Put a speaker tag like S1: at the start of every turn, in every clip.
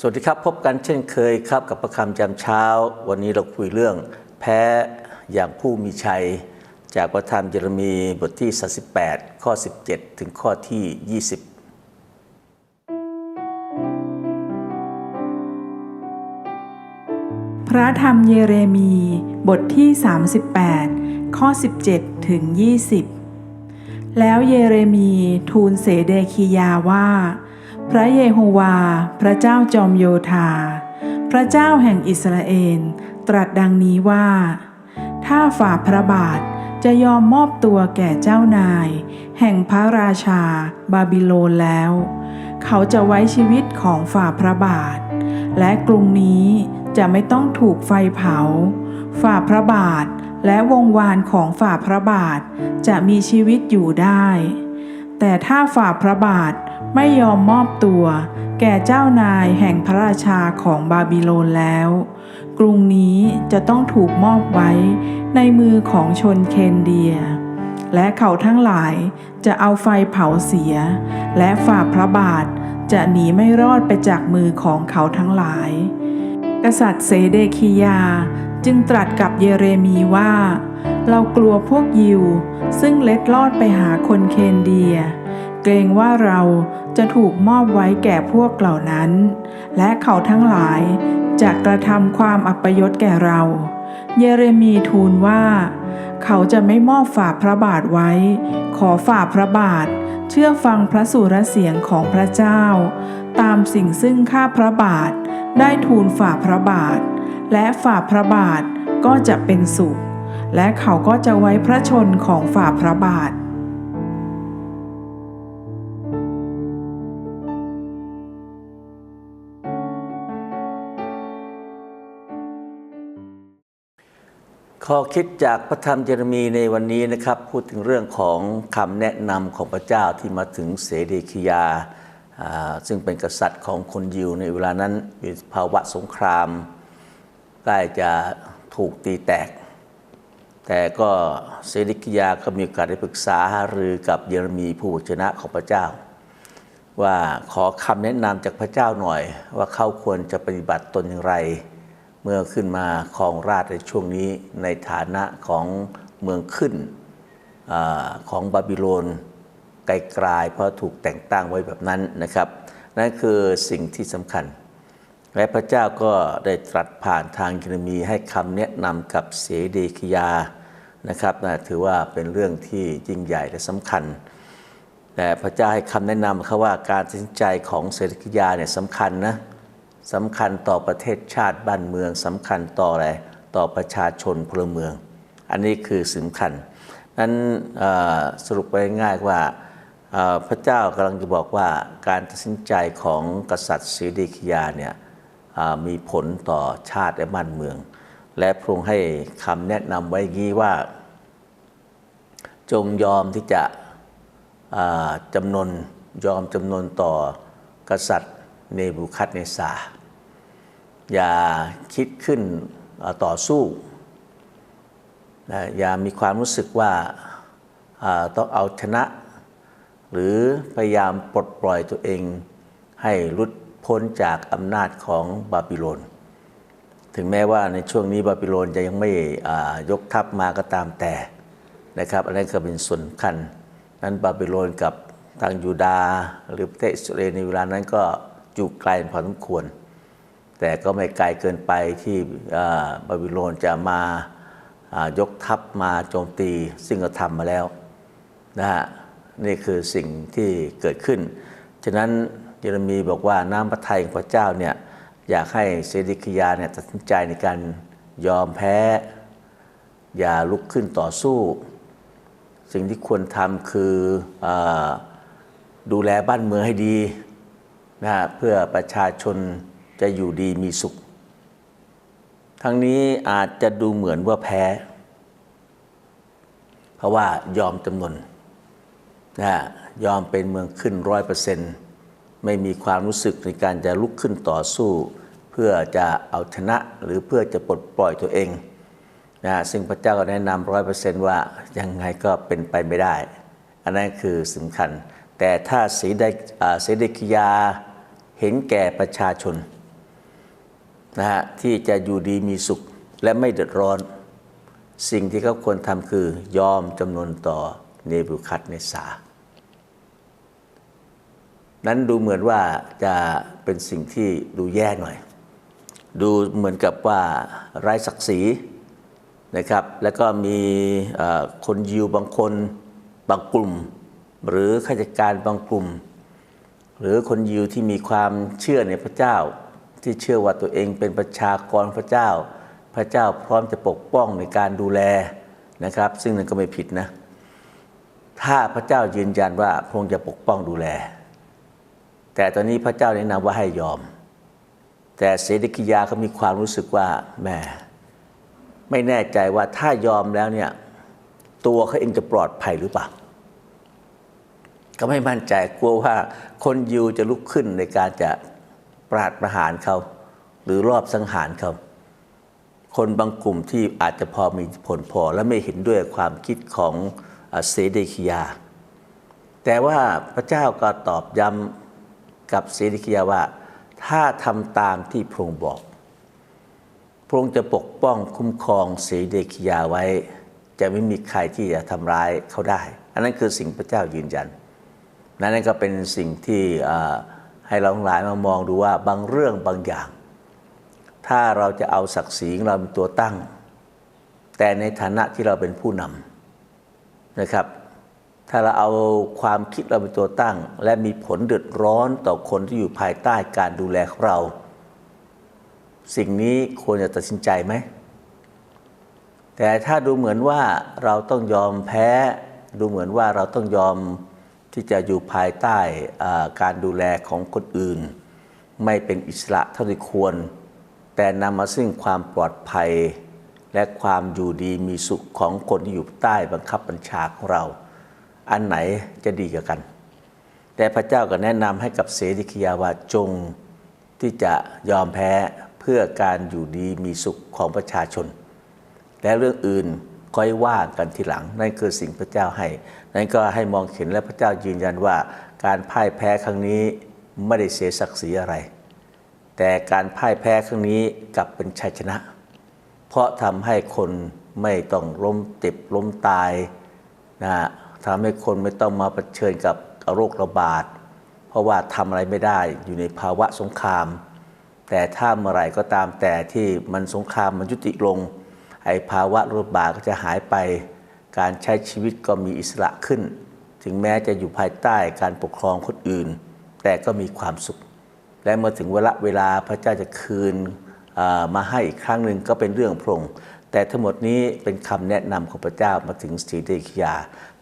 S1: สวัสดีครับ พบกันเช่นเคยครับกับประคำจำเช้า วันนี้เราคุยเรื่องแพ้อย่างผู้มีชัย จากประธานเยเรมีบทที่ 38 ข้อ 17 ถึงข้อที่ 20
S2: พระธรรมเยเรมีบทที่ 38 ข้อ 17 ถึง 20 แล้วเยเรมีทูลเสเดคียาว่า พระเยโฮวา พระเจ้าจอมโยธา พระเจ้าแห่งอิสราเอล ตรัสดังนี้ว่า ถ้าฝ่าพระบาทจะยอมมอบตัวแก่เจ้านาย แห่งพระราชา บาบิโลนแล้ว เขาจะไว้ชีวิตของฝ่าพระบาท และกรุงนี้จะไม่ต้องถูกไฟเผา ฝ่าพระบาทและวงวานของฝ่าพระบาทจะมีชีวิตอยู่ได้ แต่ถ้าฝ่าพระบาท ไม่ยอมมอบตัว แก่เจ้านายแห่งพระราชาของบาบิโลนแล้ว กรุงนี้จะต้องถูกมอบไว้ในมือของชนเคนเดีย และเขาทั้งหลายจะเอาไฟเผาเสีย และฝ่าพระบาทจะหนีไม่รอดไปจากมือของเขาทั้งหลาย กษัตริย์เสเดคียาจึงตรัสกับเยเรมีว่า เรากลัวพวกยิว ซึ่งเล็ดลอดไปหาคนเคนเดีย เกรงว่าเรา จะถูกมอบไว้แก่พวกเหล่านั้น และเขาทั้งหลายจะกระทำความอัปยศแก่เรา เยเรมีทูลว่า เขาจะไม่มอบฝ่าพระบาทไว้ ขอฝ่าพระบาท เชื่อฟังพระสุรเสียงของพระเจ้า ตามสิ่งซึ่งข้าพระบาท ได้ทูลฝ่าพระบาท และฝ่าพระบาทก็จะเป็นสุข และเขาก็จะไว้พระชนของฝ่าพระบาท
S1: ข้อคิดจากพระธรรมเยเรมีในวันนี้นะครับ พูดถึงเรื่องของคำแนะนำของพระเจ้าที่มาถึงเสเดคียา ซึ่งเป็นกษัตริย์ของคนยิวในเวลานั้นมีภาวะสงครามใกล้จะถูกตีแตก แต่ก็เสเดคียาก็มีโอกาสได้ปรึกษาหารือกับเยเรมีผู้วจนะของพระเจ้า ว่าขอคำแนะนำจากพระเจ้าหน่อยว่าเขาควรจะปฏิบัติตนอย่างไร เมื่อขึ้นมาครองราชในช่วงนี้ในฐานะของเมืองขึ้นอของบาบิโลนไกลๆเพราะถูกแต่งตั้งไว้แบบนั้นนะครับนั่นคือสิ่งที่สำคัญ และพระเจ้าก็ได้ตรัสผ่านทางเยเรมีให้คำแนะนำกับเสเดคียานะครับนะถือว่าเป็นเรื่องที่ยิ่งใหญ่และสำคัญ แต่พระเจ้าให้คำแนะนำเขาว่าการตัดสินใจของเศรษฐกิยาเนี่ยสำคัญนะ สำคัญต่อประเทศชาติบ้านเมืองสำคัญต่ออะไรต่อประชาชนพลเมือง อันนี้คือสำคัญนั้นสรุปไปง่ายๆว่าพระเจ้ากำลังจะบอกว่าการตัดสินใจของกษัตริย์สีดีคิยาเนี่ยมีผลต่อชาติและบ้านเมือง และพระองค์ให้คำแนะนำไว้งี้ว่า จงยอมที่จะจำนนยอมจำนนต่อกษัตริย์เนบูคัดเนซา อย่าคิดขึ้นต่อสู้นะอย่ามีความรู้สึกว่าต้องเอาชนะ หรือพยายามปลดปล่อยตัวเอง ให้หลุดพ้นจากอำนาจของบาบิโลน ถึงแม้ว่าในช่วงนี้บาบิโลนจะยังไม่ยกทัพมาก็ตามแต่นะครับอันนั้นก็เป็นส่วนคัญนั้นบาบิโลนกับทางยูดาห์หรือประเทศอิสราเอลในเวลานั้นก็อยู่ไกลพอสมควร แต่ก็ไม่ไกลเกินไปที่บาบิโลนจะมาายกทัพมาโจมตีซึ่งก็ทำมาแล้วนะฮะนี่คือสิ่งที่เกิดขึ้น ฉะนั้นเยเรมีบอกว่าน้ำพระทัยของพระเจ้าเนี่ยอยากให้เซดิคิยาเนี่ยตัดสินใจในการยอมแพ้ อย่าลุกขึ้นต่อสู้ สิ่งที่ควรทำคืออดูแลบ้านเมืองให้ดีนะฮะเพื่อประชาชน จะอยู่ดีมีสุข ทั้งนี้อาจจะดูเหมือนว่าแพ้ เพราะว่ายอมจำนนนะยอมเป็นเมืองขึ้นร้อยเปอร์เซ็นต์ไม่มีความรู้สึกในการจะลุกขึ้นต่อสู้ เพื่อจะเอาชนะหรือเพื่อจะปลดปล่อยตัวเองนะซึ่งพระเจ้าก็แนะนำร้อยเปอร์เซนต์ว่ายังไงก็เป็นไปไม่ได้ อันนั้นคือสำคัญ แต่ถ้าสีไดอ่าเสเดกิยาเห็นแก่ประชาชน นะฮะที่จะอยู่ดีมีสุขและไม่เดือดร้อน สิ่งที่เขาควรทำคือยอมจำนวนต่อเนบูคัดเนสา นั้นดูเหมือนว่าจะเป็นสิ่งที่ดูแย่หน่อย ดูเหมือนกับว่าไร้ศักดิ์ศรีนะครับ แล้วก็มีคนยิวบางคนบางกลุ่ม หรือข้าราชการบางกลุ่ม หรือคนยิวที่มีความเชื่อในพระเจ้า ที่เชื่อว่าตัวเองเป็นประชากรพระเจ้า พระเจ้าพร้อมจะปกป้องในการดูแลนะครับ ซึ่งนั่นก็ไม่ผิดนะ ถ้าพระเจ้ายืนยันว่าพระองค์จะปกป้องดูแล แต่ตอนนี้พระเจ้าแนะนำว่าให้ยอม แต่เสด็จกิยาเขามีความรู้สึกว่าแหม่ไม่แน่ใจว่าถ้ายอมแล้วเนี่ยตัวเขาเองจะปลอดภัยหรือเปล่าก็ไม่มั่นใจกลัวว่าคนยิวจะลุกขึ้นในการจะ ปราดประหารเขา หรือรอบสังหารเขา คนบางกลุ่มที่อาจจะพอมีผลพอและไม่เห็นด้วยความคิดของเสเดคิยา แต่ว่าพระเจ้าก็ตอบย้ำกับเสเดคิยาว่า ถ้าทำตามที่พระองค์บอก พระองค์จะปกป้องคุ้มครองเสเดคิยาไว้ จะไม่มีใครที่จะทำร้ายเขาได้ อันนั้นคือสิ่งพระเจ้ายืนยัน นั่นก็เป็นสิ่งที่ ให้เราทั้งหลายมามองดูว่าบางเรื่องบางอย่าง ถ้าเราจะเอาศักดิ์ศรีของเราเป็นตัวตั้ง แต่ในฐานะที่เราเป็นผู้นำนะครับ ถ้าเราเอาความคิดเราเป็นตัวตั้ง และมีผลเดือดร้อนต่อคนที่อยู่ภายใต้การดูแลของเรา สิ่งนี้ควรจะตัดสินใจไหมแต่ถ้าดูเหมือนว่าเราต้องยอมแพ้ ดูเหมือนว่าเราต้องยอม ที่จะอยู่ภายใต้การดูแลของคนอื่น ไม่เป็นอิสระเท่าที่ควร แต่นำมาซึ่งความปลอดภัย และความอยู่ดีมีสุขของคนที่อยู่ใต้บังคับบัญชาของเรา อันไหนจะดีกว่ากัน แต่พระเจ้าก็แนะนำให้กับเสดิคิยาว่าจงที่จะยอมแพ้เพื่อการอยู่ดีมีสุขของประชาชน และเรื่องอื่น ค่อยว่ากันทีหลัง นั่นคือสิ่งพระเจ้าให้ นั่นก็ให้มองเห็นและพระเจ้ายืนยันว่า การพ่ายแพ้ครั้งนี้ไม่ได้เสียศักดิ์ศรีอะไร แต่การพ่ายแพ้ครั้งนี้กลับเป็นชัยชนะ เพราะทำให้คนไม่ต้องล้มเจ็บล้มตายนะฮะทำให้คนไม่ต้องมาเผชิญกับโรคระบาด เพราะว่าทำอะไรไม่ได้อยู่ในภาวะสงคราม แต่ถ้าเมื่อไหร่ก็ตามแต่ที่มันสงครามมันยุติลง ไอ้ภาวะระบาก็จะหายไป การใช้ชีวิตก็มีอิสระขึ้น ถึงแม้จะอยู่ภายใต้การปกครองคนอื่น แต่ก็มีความสุข และเมื่อถึงเวลาเวลาพระเจ้าจะคืนมาให้อีกครั้งหนึ่งก็เป็นเรื่องพระองค์แต่ทั้งหมดนี้เป็นคำแนะนำของพระเจ้ามาถึงสีเดคิยา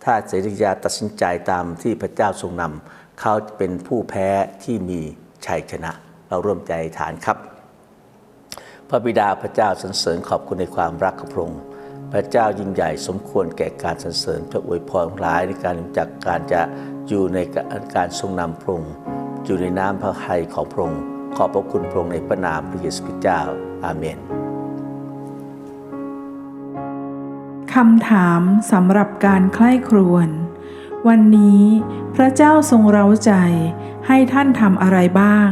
S1: ถ้าเด็จยาตัดสินใจตามที่พระเจ้าทรงนำเขาจะเป็นผู้แพ้ที่มีชัยชนะ เราร่วมใจฐานครับ ระบิดาพระเจ้าสรรเสริญขอบคุณในความรักของพระองค์พระเจ้ายิ่งใหญ่สมควรแก่การสรรเสริญพระอวยพรทั้งหลายในการจากการจะอยู่ในการทรงนำพระองค์อยู่ในน้ำพระทัยของพระองค์ขอบพระคุณพระองค์ในพระนามพระเยซูคริสต์เจ้าอาเมน
S2: คำถามสำหรับการใคร่ครวญวันนี้พระเจ้าทรงเร้าใจให้ท่านทำอะไรบ้าง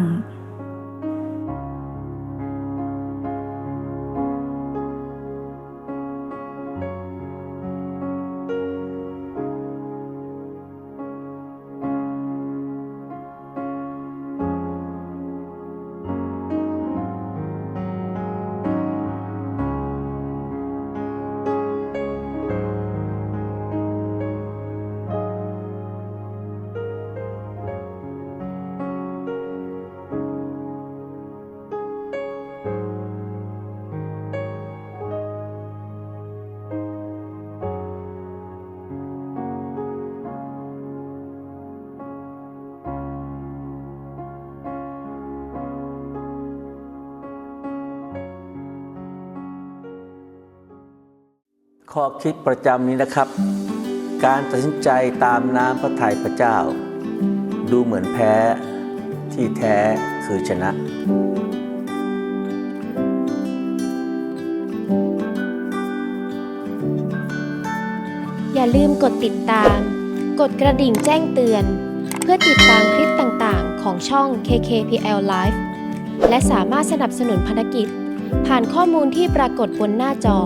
S1: ข้อคิดประจำนี้นะครับ การตัดสินใจตามน้ำพระทัยพระเจ้า ดูเหมือนแพ้ที่แท้คือชนะ
S3: อย่าลืมกดติดตาม กดกระดิ่งแจ้งเตือน เพื่อติดตามคลิปต่างๆ ของช่อง KKPL Live และสามารถสนับสนุนภารกิจ ผ่านข้อมูลที่ปรากฏบนหน้าจอ